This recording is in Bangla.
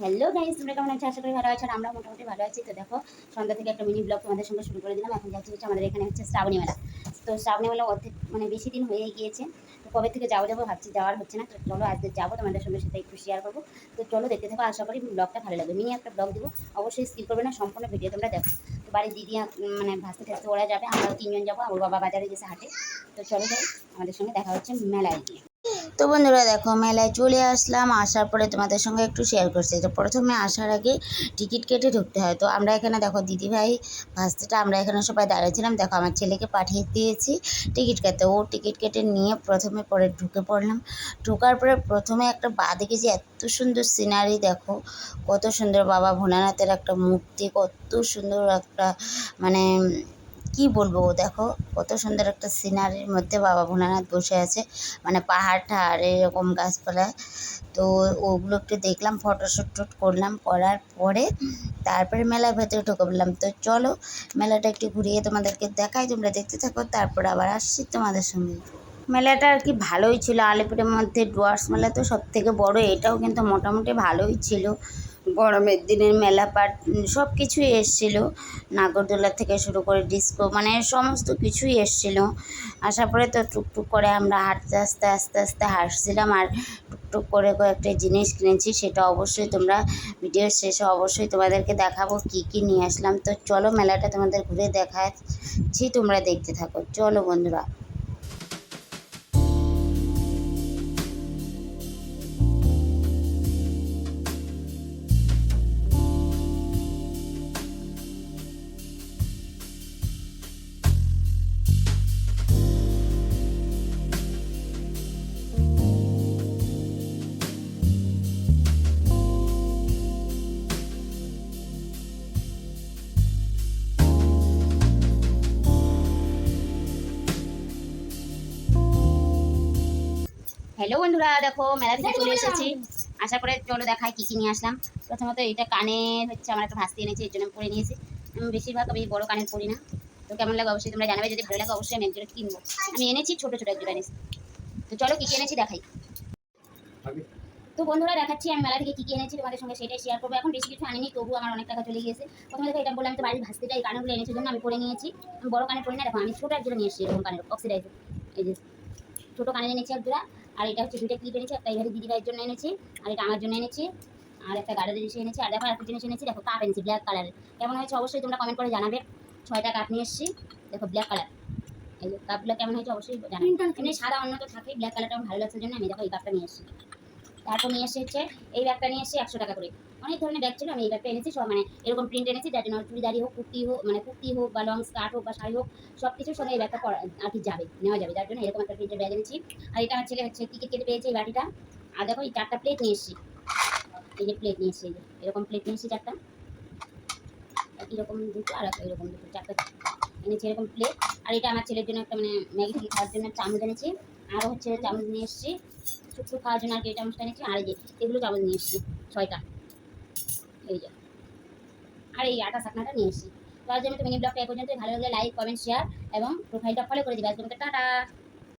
হ্যালো গাইস তোমরা কেমন আছো? আশা করি ভালো আছো আর আমরা মোটামুটি ভালো আছি। তো দেখো, সন্ধ্যা থেকে একটা মিনি ব্লগ তোমাদের সঙ্গে শুরু করে দিলাম। এখন যাচ্ছি হচ্ছে আমাদের এখানে হচ্ছে শ্রাবণী মেলা। তো শ্রাবণী মেলা অর্ধেক মানে বেশি দিন হয়ে গিয়েছে। তো কবে থেকে যাব যাব ভাবছি, যাওয়ার হচ্ছে না। তো চলো আজকে যাব, তোমাদের সঙ্গে সেটা একটু শেয়ার করব। তো চলো দেখতে থাকো, আশা করি ব্লগটা ভালো লাগবে। মিনি একটা ব্লগ দেবো, অবশ্যই স্কিপ করবে না, সম্পূর্ণ ভিডিও তোমরা দেখো। তো বাড়ির দিদি মানে ভাসতে থাকতে ওরা যাবে, আমরাও তিনজন যাব, আমার বাবা বাজারে গেছে হাটে। তো চলো যাই, আমাদের সঙ্গে দেখা হচ্ছে মেলায় গিয়ে। তো বন্ধুরা দেখো, মেলায় চলে আসলাম। আসার পরে তোমাদের সঙ্গে একটু শেয়ার করছি। তো প্রথমে আসার আগে টিকিট কেটে ঢুকতে হয়। তো আমরা এখানে দেখো, দিদিভাই ভাস্তিটা, আমরা এখানে সবাই দাঁড়িয়েছিলাম। দেখো, আমার ছেলেকে পাঠিয়ে দিয়েছি টিকিট কাটতে ও টিকিট কেটে নিয়ে প্রথমে পরে ঢুকে পড়লাম। ঢোকার পরে প্রথমে একটা বা দেখেছি, এত সুন্দর সিনারি দেখো। কত সুন্দর বাবা ভোলানাথের একটা মূর্তি, কত সুন্দর একটা মানে কি বলব দেখো, কত সুন্দর একটা সিনারির মধ্যে বাবা ভোলানাথ বসে আছে। মানে পাহাড় ঠাহাড় এরকম গাছপালা। তো ওগুলো একটু দেখলাম ফটোশ্যুট টুট করলাম, করার পরে তারপরে মেলার ভেতরে ঢুকে পড়লাম। তো চলো, মেলাটা একটু ঘুরিয়ে তোমাদেরকে দেখাই, তোমরা দেখতে থাকো, তারপর আবার আসছি তোমাদের সঙ্গে। মেলাটা আর কি ভালোই ছিল, আলিপুরের মধ্যে ডুয়ার্স মেলা তো সব থেকে বড়, এটাও কিন্তু মোটামুটি ভালোই ছিল। গরমের দিনের মেলা পাট সব কিছুই এসছিলো। নাগরদোলা থেকে শুরু করে ডিস্কো মানে সমস্ত কিছুই এসছিল। আসার পরে তো টুকটুক করে আমরা হাঁটতে, আস্তে আস্তে আস্তে হাঁটছিলাম আর টুকটুক করে কয়েকটা জিনিস কিনেছি, সেটা অবশ্যই তোমরা ভিডিওর শেষে অবশ্যই তোমাদেরকে দেখাবো কী কী নিয়ে আসলাম। তো চলো মেলাটা তোমাদের ঘুরে দেখাচ্ছি, তোমরা দেখতে থাকো। চলো বন্ধুরা। হ্যালো বন্ধুরা দেখো মেলা থেকে চলে এসেছি। আশা করে চলো দেখাই কী কী নিয়ে আসলাম। প্রথমত এটা কানে হচ্ছে আমার একটা ভাস্তি এনেছি এর জন্য পরে নিয়েছি আমি বেশিরভাগ আমি বড় কানের পরি না। তো কেমন লাগে অবশ্যই তোমরা জানাবে যদি ভালো লাগে অবশ্যই আমি একজোড়া কিনবো। আমি এনেছি ছোটো ছোটো একজোড়া এনেছি তো চলো কী কী এনেছি দেখাই। তো বন্ধুরা দেখাচ্ছি আমি মেলা থেকে কী কী এনেছি তোমাদের সঙ্গে সেটাই শেয়ার করব। এখন বেশি কিছু আনিনি তবু আমার অনেক টাকা চলে গিয়েছে। প্রথমে দেখো এটা বললাম আমি তো বাড়ির ভাস্তিটা এই কানেরগুলো এনেছি জন্য আমি পরে নিয়েছি। আমি বড় কানে পরি না দেখো আমি ছোটো একজোড়া নিয়ে এসেছি এরকম কানের অক্সিডাইজার এই যে ছোটো কানে এনেছি একজোড়া আর এটা হচ্ছে দুইটা ক্লিপ এনেছি একটা এইভাবে দিদি ভাইয়ের জন্য এনেছি আর এটা আমার জন্য এনেছি আর একটা গাড়ি জিনিস এনেছি আর দেখো একটা জিনিস এনেছি দেখো কাপ এনেছি ব্ল্যাক কালার কেমন হয়েছে অবশ্যই তোমরা কমেন্ট করে জানাবে। ছয়টা কাপ নিয়ে এসেছি দেখো ব্ল্যাক কালার এই কাপগুলো কেমন হয়েছে অবশ্যই জানাবে। এমনি সাদা অন্য তো থাকে ব্ল্যাক কালারটা আমার ভালো লাগছে জন্য আমি দেখো এই কাপটা নিয়ে এসেছি। তারপর নিয়ে এসে হচ্ছে এই ব্যাগটা নিয়ে এসেছি একশো টাকা করে। অনেক ধরনের ব্যাগ ছিল, আমি এই ব্যাগটা এনেছি, সব মানে এরকম প্রিন্ট এনেছি, যার জন্য চুড়িদারি হোক, কুর্তি হোক মানে কুর্তি হোক বা লং স্কার্ট হোক বা শাড়ি হোক সব কিছুর সঙ্গে এই ব্যাগটা আর কি যাবে, নেওয়া যাবে। যার জন্য এরকম একটা প্রিন্টের ব্যাগ এনেছি। আর এটা আমার ছেলে হচ্ছে টিকিট কেটে পেয়েছে এই বাটিটা। আর দেখো এই চারটা প্লেট নিয়ে এসেছি। এই যে প্লেট নিয়ে এসেছি এরকম প্লেট নিয়ে এসেছি চারটা। এরকম দুটো আর এরকম দুটো, চারটা এনেছি এরকম প্লেট আর এটা আমার ছেলের জন্য একটা মানে ম্যাগি খাওয়ার জন্য চামচ এনেছি। আরও হচ্ছে চামচ নিয়ে এসেছি। শুক্তো খাওয়ার জন্য আর কি চামচটা এনেছি। আর যে, এগুলো চামচ নিয়ে এসেছি, ছয়টা। এই যে। আর এই আটা শাকনাটা নিয়ে এসেছি। তো আজ আমি তো মিনি ব্লগটা এ পর্যন্ত ভালো লাগলে লাইক কমেন্ট শেয়ার এবং প্রোফাইলটা ফলো করে দিবে। আজকে টাটা।